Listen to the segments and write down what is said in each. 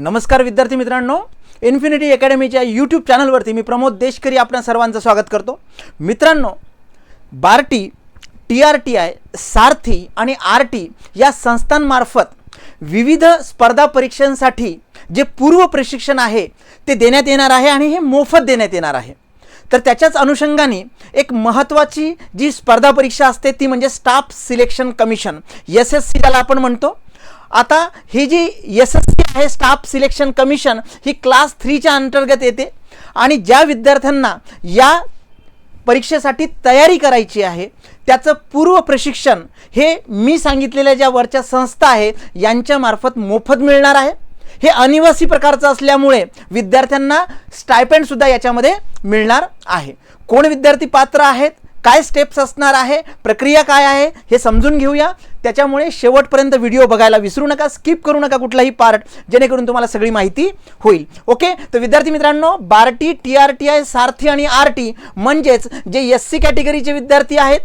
नमस्कार विद्यार्थी मित्रांनो. इन्फिनिटी अकॅडमीच्या यूट्यूब चॅनलवरती मी प्रमोद देशकरी आपल्या सर्वांचं स्वागत करतो. मित्रांनो BARTI T R T I SARTHI आणि आर टी या संस्थांमार्फत विविध स्पर्धा परीक्षांसाठी जे पूर्व प्रशिक्षण आहे ते देण्यात येणार आहे आणि हे मोफत देण्यात येणार आहे. तर त्याच्याच अनुषंगाने एक महत्त्वाची जी स्पर्धा परीक्षा असते ती म्हणजे staff selection commission S S C ज्याला आपण म्हणतो. आता ही जी एस एस सी आहे स्टाफ सिलेक्शन कमिशन ही क्लास थ्रीच्या अंतर्गत येते. आणि ज्या विद्यार्थ्यांना या परीक्षेसाठी तयारी करायची आहे त्याचं पूर्व प्रशिक्षण हे मी सांगितलेल्या ज्या वरच्या संस्था आहे यांच्यामार्फत मोफत मिळणार आहे. हे अनिवासी प्रकारचं असल्यामुळे विद्यार्थ्यांना स्टायपेंडसुद्धा याच्यामध्ये मिळणार आहे. कोण विद्यार्थी पात्र आहेत? काय स्टेप्स असणार आहे? प्रक्रिया काय आहे? हे समजून घेऊया. त्याच्यामुळे शेवटपर्यंत व्हिडिओ बघायला विसरू नका स्किप करू नका कुठलाही पार्ट जेणेकरून तुम्हाला सगळी माहिती होईल. ओके तर विद्यार्थी मित्रांनो BARTI T R T I SARTHI आणि आर टी म्हणजेच जे एस सी कॅटेगरीचे विद्यार्थी आहेत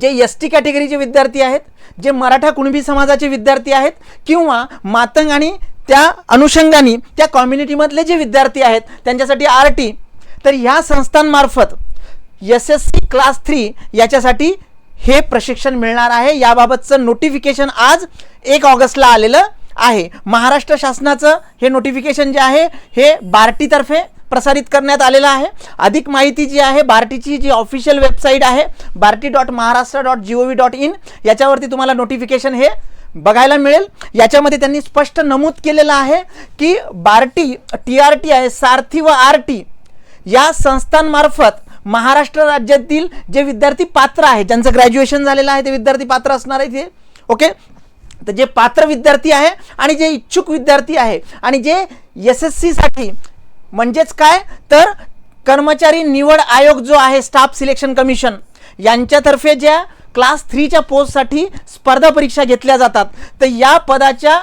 जे एस टी कॅटेगरीचे विद्यार्थी आहेत जे मराठा कुणबी समाजाचे विद्यार्थी आहेत किंवा मातंग आणि त्या अनुषंगाने त्या कम्युनिटीमधले जे विद्यार्थी आहेत त्यांच्यासाठी आर टी तर ह्या संस्थांमार्फत S S C class three याच्यासाठी हे प्रशिक्षण मिळणार आहे. याबाबतचं नोटिफिकेशन आज एक ऑगस्टला आलेलं आहे. महाराष्ट्र शासनाचं हे नोटिफिकेशन जे आहे हे बार्टीतर्फे प्रसारित करण्यात आलेलं आहे. अधिक माहिती जी आहे बार्टीची जी ऑफिशियल वेबसाईट आहे BARTI dot Maharashtra dot G O V dot in याच्यावरती तुम्हाला नोटिफिकेशन हे बघायला मिळेल. याच्यामध्ये त्यांनी स्पष्ट नमूद केलेलं आहे की बार्टी टी आर टी आहे सारथी व आर टी या संस्थांमार्फत महाराष्ट्र राज्यातील जे विद्यार्थी पात्र आहे ज्यांचं ग्रॅज्युएशन झालेलं आहे ते विद्यार्थी पात्र असणार आहे ते ओके तर जे पात्र विद्यार्थी आहे आणि जे इच्छुक विद्यार्थी आहे आणि जे एस एस सीसाठी म्हणजेच काय? तर कर्मचारी निवड आयोग जो आहे स्टाफ सिलेक्शन कमिशन यांच्यातर्फे ज्या क्लास थ्रीच्या पोस्टसाठी स्पर्धा परीक्षा घेतल्या जातात. तर या पदाच्या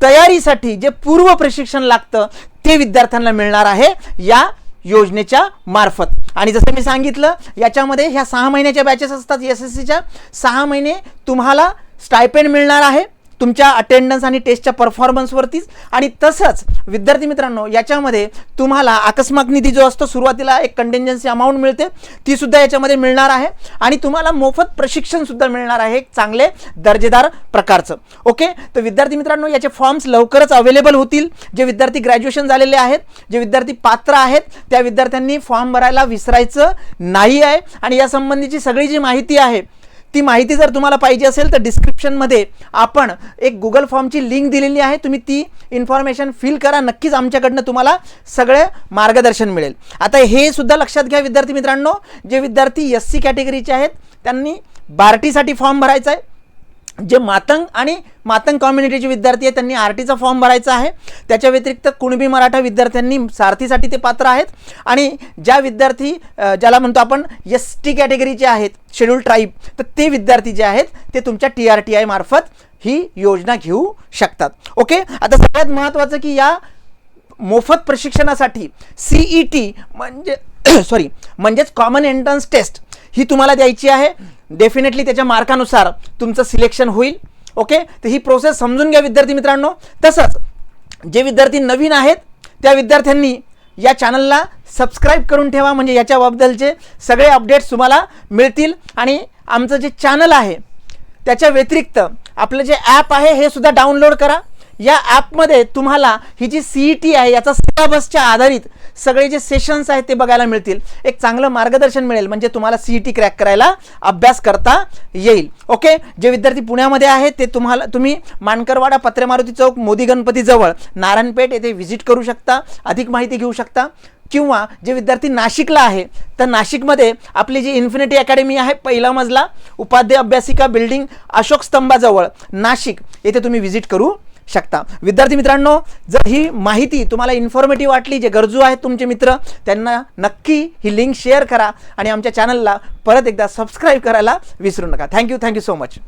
तयारीसाठी जे पूर्व प्रशिक्षण लागतं ते विद्यार्थ्यांना मिळणार आहे. या योजनेच्या मार्फत. आणि जसं मी सांगितलं याच्यामध्ये ह्या सहा महिन्याच्या बॅचेस असतात एस एस सीच्या सहा महिने तुम्हाला स्टायपेंड मिळणार आहे. तुमच्या अटेंडन्स आणि टेस्टच्या परफॉर्मन्सवरतीच आणि तसंच विद्यार्थी मित्रांनो याच्यामध्ये तुम्हाला अकस्मात निधी जो असतो सुरुवातीला एक कंटेंजन्सी अमाऊंट मिळते. ती सुद्धा याच्यामध्ये मिळणार आहे. आणि तुम्हाला मोफत प्रशिक्षण सुद्धा मिळणार आहे एक चांगले दर्जेदार प्रकारचं. ओके? तर विद्यार्थी मित्रांनो याचे फॉर्म्स लवकरच अवेलेबल होतील. जे विद्यार्थी ग्रॅज्युएशन झालेले आहेत जे विद्यार्थी पात्र आहेत त्या विद्यार्थ्यांनी फॉर्म भरायला विसरायचं नाही आहे. आणि यासंबंधीची सगळी जी माहिती आहे ती माहिती जर तुम्हाला पाहिजे असेल तर डिस्क्रिप्शनमध्ये आपण एक गुगल फॉर्मची लिंक दिलेली आहे. तुम्ही ती इन्फॉर्मेशन फिल करा. नक्कीच आमच्याकडनं तुम्हाला सगळे मार्गदर्शन मिळेल. आता हे सुद्धा लक्षात घ्या विद्यार्थी मित्रांनो. जे विद्यार्थी एस सी कॅटेगरीचे आहेत त्यांनी बार्टीसाठी फॉर्म भरायचा आहे. जे मातंग आणि मातंग कम्युनिटीचे विद्यार्थी आहेत त्यांनी आर टीचा फॉर्म भरायचा आहे. त्याच्या व्यतिरिक्त कुणबी मराठा विद्यार्थ्यांनी सारथीसाठी ते पात्र आहेत. आणि ज्या विद्यार्थी ज्याला म्हणतो आपण एस टी कॅटेगरीचे आहेत शेड्यूल ट्राईब तर ते विद्यार्थी जे आहेत ते तुमच्या टी आर टी आय मार्फत ही योजना घेऊ शकतात. ओके आता सगळ्यात महत्त्वाचं की या मोफत प्रशिक्षणासाठी सीई टी म्हणजे सॉरी म्हणजेच कॉमन एंट्रन्स टेस्ट ही तुम्हाला द्यायची आहे. डेफिनेटली त्याच्या मार्कानुसार तुमचं सिलेक्शन होईल. ओके तर ही प्रोसेस समजून घ्या विद्यार्थी मित्रांनो. तसंच जे विद्यार्थी नवीन आहेत त्या विद्यार्थ्यांनी या चॅनलला सबस्क्राईब करून ठेवा. म्हणजे याच्याबद्दलचे सगळे अपडेट्स तुम्हाला मिळतील. आणि आमचं जे चॅनल आहे त्याच्या व्यतिरिक्त आपलं जे ॲप आहे हे सुद्धा डाउनलोड करा. या ॲपमध्ये तुम्हाला ही जी सी ई टी आहे याचा सिलेबसच्या आधारित सगळे जे सेशन्स आहेत ते बघायला मिळतील. एक चांगलं मार्गदर्शन मिळेल म्हणजे तुम्हाला सी ई टी क्रॅक करायला अभ्यास करता येईल. ओके? जे विद्यार्थी पुण्यामध्ये आहेत ते तुम्हाला तुम्ही मानकरवाडा पत्रेमारुती चौक मोदी गणपतीजवळ नारायणपेठ येथे व्हिजिट करू शकता अधिक माहिती घेऊ शकता. किंवा जे विद्यार्थी नाशिकला आहे तर नाशिकमध्ये आपली जी इन्फिनिटी अकॅडमी आहे पहिला मजला उपाध्याय अभ्यासिका बिल्डिंग अशोक स्तंभाजवळ नाशिक. येथे तुम्ही व्हिजिट करू शकता. विद्यार्थी मित्रांनो जर ही माहिती तुम्हाला इन्फॉर्मेटिव्ह वाटली जे गरजू आहेत तुमचे मित्र त्यांना नक्की ही लिंक शेअर करा आणि आमच्या चॅनलला परत एकदा सबस्क्राईब करायला विसरू नका. Thank you thank you so much